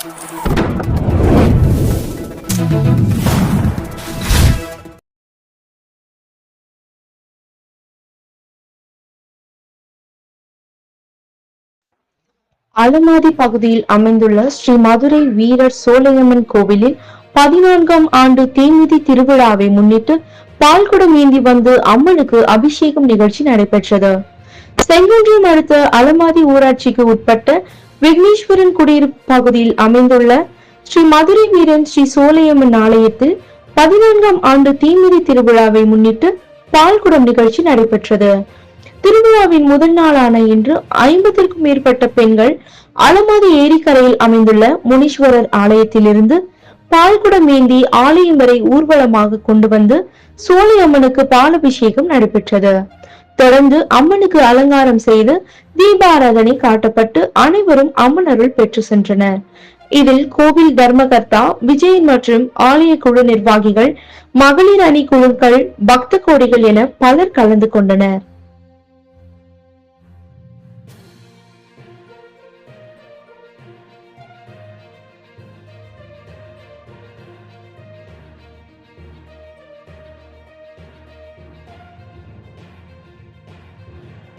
அலமாதி பகுதியில் அமைந்துள்ள ஸ்ரீ மதுரை வீரர் சோலையம்மன் கோவிலில் பதினான்காம் ஆண்டு தீமிதி திருவிழாவை முன்னிட்டு பால்குடம் ஏந்தி வந்து அம்மனுக்கு அபிஷேகம் நிகழ்ச்சி நடைபெற்றது. செங்குன்றம் அடுத்த அலமாதி ஊராட்சிக்கு உட்பட்ட விக்னேஸ்வரன் குடியிருப்பு பகுதியில் அமைந்துள்ள ஸ்ரீ மதுரை வீரன் ஸ்ரீ சோலையம்மன் ஆலயத்தில் பதினான்காம் ஆண்டு தீமிதி திருவிழாவை முன்னிட்டு பால்குடம் நிகழ்ச்சி நடைபெற்றது. திருவிழாவின் முதல் நாளான இன்று ஐம்பத்திற்கும் மேற்பட்ட பெண்கள் அலமாதி ஏரிக்கரையில் அமைந்துள்ள முனீஸ்வரர் ஆலயத்திலிருந்து பால்குடம் ஏந்தி ஆலயம் வரை ஊர்வலமாக கொண்டு வந்து சோலை அம்மனுக்கு பாலபிஷேகம் நடைபெற்றது. தொடர்ந்து அம்மனுக்கு அலங்காரம் செய்து தீபாராதனை காட்டப்பட்டு அனைவரும் அம்மன் அருள் பெற்று சென்றனர். இதில் கோவில் தர்மகர்த்தா விஜய் மற்றும் ஆலய குழு நிர்வாகிகள் மகளிர் அணி குழுக்கள் பக்த கோடிகள் என பலர் கலந்து கொண்டனர்.